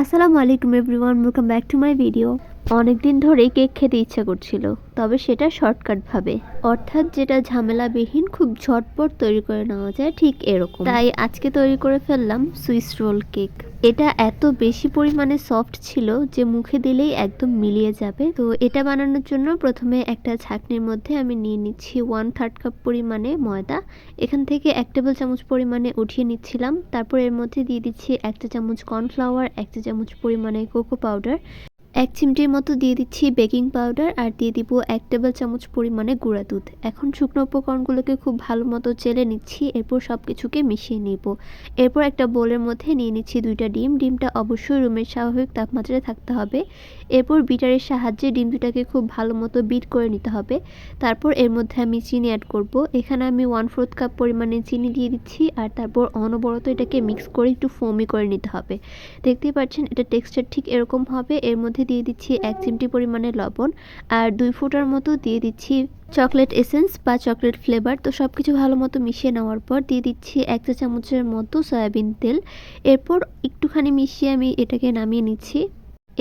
আসসালামু আলাইকুম everyone welcome back to my video অনেক দিন ধরেই কেক খেতে ইচ্ছা করছিল, তবে সেটা শর্টকাটভাবে। অর্থাৎ যেটা ঝামেলাবিহীন, খুব ঝটপট তৈরি করে নেওয়া যায় ঠিক এরকম। তাই আজকে তৈরি করে ফেললাম সুইস রোল কেক। এটা এত বেশি পরিমাণে সফট ছিল যে মুখে দিলেই একদম মিলিয়ে যাবে। তো এটা বানানোর জন্য প্রথমে একটা ছাকনির মধ্যে আমি নিয়ে নিচ্ছি ওয়ান থার্ড কাপ পরিমাণে ময়দা। এখান থেকে এক টেবিল চামচ পরিমাণে উঠিয়ে নিচ্ছিলাম। তারপর এর মধ্যে দিয়ে দিচ্ছি একটা চামচ কর্নফ্লাওয়ার একটা চামচ পরিমাণে কোকো পাউডার এক চিমটির মতো দিয়ে দিচ্ছি বেকিং পাউডার আর দিয়ে দিব এক টেবিল চামচ পরিমাণে গুঁড়া দুধ। এখন শুকনো উপকরণগুলোকে খুব ভালো মতো চেলে নিচ্ছি, এরপর সব কিছুকে মিশিয়ে নিব। এরপর একটা বোলের মধ্যে নিয়ে নিচ্ছি দুইটা ডিম। ডিমটা অবশ্যই রুমের স্বাভাবিক তাপমাত্রায় থাকতে হবে। এরপর বিটারের সাহায্যে ডিম দুটাকে খুব ভালো মতো বিট করে নিতে হবে। তারপর এর মধ্যে আমি চিনি অ্যাড করব। এখানে আমি ওয়ান ফোর্থ কাপ পরিমাণে চিনি দিয়ে দিচ্ছি আর তারপর অনবরত এটাকে মিক্স করে একটু ফোমি করে নিতে হবে। দেখতেই পাচ্ছেন, এটা টেক্সচার ঠিক এরকম হবে। এর মধ্যে দিয়ে দিচ্ছি এক চিমটি পরিমাণে লবণ আর দুই ফুটার মতো দিয়ে দিচ্ছি চকলেট এসেন্স বা চকলেট ফ্লেভার তো সব কিছু ভালো মতো মিশিয়ে নেওয়ার পর দিয়ে দিচ্ছি এক চা চামচের মতো সয়াবিন তেল। এরপর একটুখানি মিশিয়ে আমি এটাকে নামিয়ে নিচ্ছি।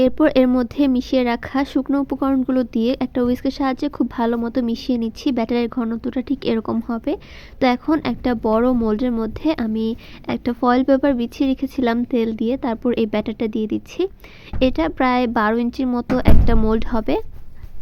এরপর এর মধ্যে মিশিয়ে রাখা শুকনো উপকরণগুলো দিয়ে একটা উইস্কের সাহায্যে খুব ভালো মতো মিশিয়ে নিচ্ছি। ব্যাটারের ঘনত্বটা ঠিক এরকম হবে। তো এখন একটা বড় মোল্ডের মধ্যে আমি একটা ফয়েল পেপার বিছিয়ে রেখেছিলাম তেল দিয়ে, তারপর এই ব্যাটারটা দিয়ে দিচ্ছি। এটা প্রায় বারো ইঞ্চির মতো একটা মোল্ড হবে।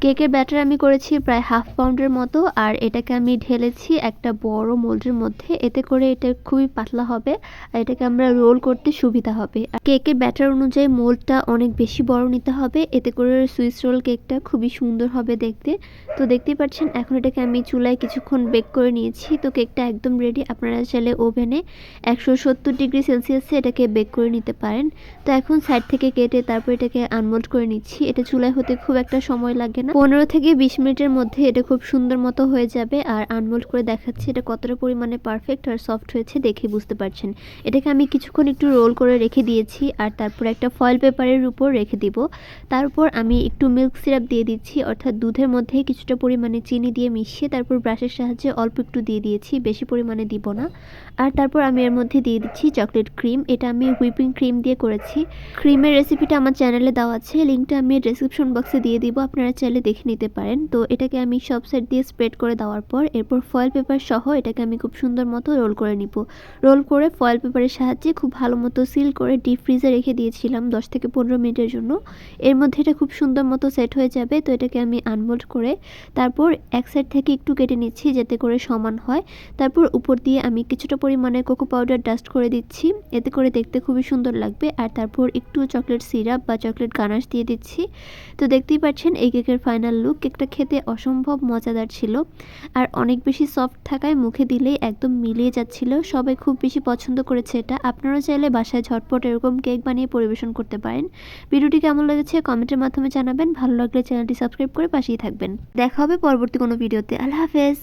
কেকের ব্যাটার আমি করেছি প্রায় হাফ পাউন্ডের মতো, আর এটাকে আমি ঢেলেছি একটা বড় মোল্ডের মধ্যে। এতে করে এটা খুবই পাতলা হবে, আর এটাকে আমরা রোল করতে সুবিধা হবে। আর কেকের ব্যাটার অনুযায়ী মোল্ডটা অনেক বেশি বড় নিতে হবে, এতে করে সুইস রোল কেকটা খুবই সুন্দর হবে দেখতে। তো দেখতেই পাচ্ছেন, এখন এটাকে আমি চুলায় কিছুক্ষণ বেক করে নিয়েছি। তো কেকটা একদম রেডি আপনারা চাইলে ওভেনে একশো সত্তর ডিগ্রি সেলসিয়াসে এটাকে বেক করে নিতে পারেন। তো এখন সাইড থেকে কেটে তারপর এটাকে আনমোল্ড করে নিচ্ছি। এটা চুলায় হতে খুব একটা সময় লাগে না। পনেরো থেকে বিশ মিনিটের মধ্যে এটা খুব সুন্দর মতো হয়ে যাবে আর আনমোল্ড করে দেখাচ্ছি এটা কতটা পরিমাণে পারফেক্ট আর সফট হয়েছে দেখে বুঝতে পারছেন। এটাকে আমি কিছুক্ষণ একটু রোল করে রেখে দিয়েছি আর তারপর একটা ফয়েল পেপারের উপর রেখে দিব। তারপর আমি একটু মিল্ক সিরাপ দিয়ে দিচ্ছি, অর্থাৎ দুধের মধ্যে কিছুটা পরিমাণে চিনি দিয়ে মিশিয়ে তারপর ব্রাশের সাহায্যে অল্প একটু দিয়ে দিয়েছি, বেশি পরিমাণে দিব না। আর তারপর আমি এর মধ্যে দিয়ে দিচ্ছি চকলেট ক্রিম এটা আমি হুইপিং ক্রিম দিয়ে করেছি। ক্রিমের রেসিপিটা আমার চ্যানেলে দেওয়া আছে লিঙ্কটা আমি ডেসক্রিপশন বক্সে দিয়ে দিব, আপনারা চাইলে দেখে নিতে পারেন। তো এটাকে আমি সব সাইড দিয়ে স্প্রেড করে দেওয়ার পর এরপর ফয়েল পেপার সহ এটাকে আমি খুব সুন্দর মতো রোল করে নিব। রোল করে ফয়েল পেপারের সাহায্যে খুব ভালো মতো সিল করে ডিপ ফ্রিজে রেখে দিয়েছিলাম দশ থেকে পনেরো মিনিটের জন্য। এর মধ্যে এটা খুব সুন্দর মতো সেট হয়ে যাবে। তো এটাকে আমি আনমোল্ড করে তারপর এক সাইড থেকে একটু কেটে নিচ্ছি যাতে করে সমান হয়। তারপর উপর দিয়ে আমি কিছুটা পরিমাণে কোকো পাউডার ডাস্ট করে দিচ্ছি। এতে করে দেখতে খুবই সুন্দর লাগবে। আর তারপর একটু চকলেট সিরাপ বা চকলেট গানাশ দিয়ে দিচ্ছি। তো দেখতেই পাচ্ছেন এই কেকের ফাইনাল লুক কেকটা খেতে অসম্ভব মজাদার ছিল। আর অনেক বেশি সফট থাকায় মুখে দিলেই একদম মিলিয়ে যাচ্ছিল। সবাই খুব বেশি পছন্দ করেছে এটা। আপনারা চাইলে বাসায় ঝটপট এরকম কেক বানিয়ে পরিবেশন করতে পারেন। ভিডিওটি কেমন লেগেছে কমেন্টের মাধ্যমে জানাবেন। ভালো লাগলে চ্যানেলটি সাবস্ক্রাইব করে পাশেই থাকবেন। দেখা হবে পরবর্তী কোনো ভিডিওতে। আল্লাহ হাফেজ।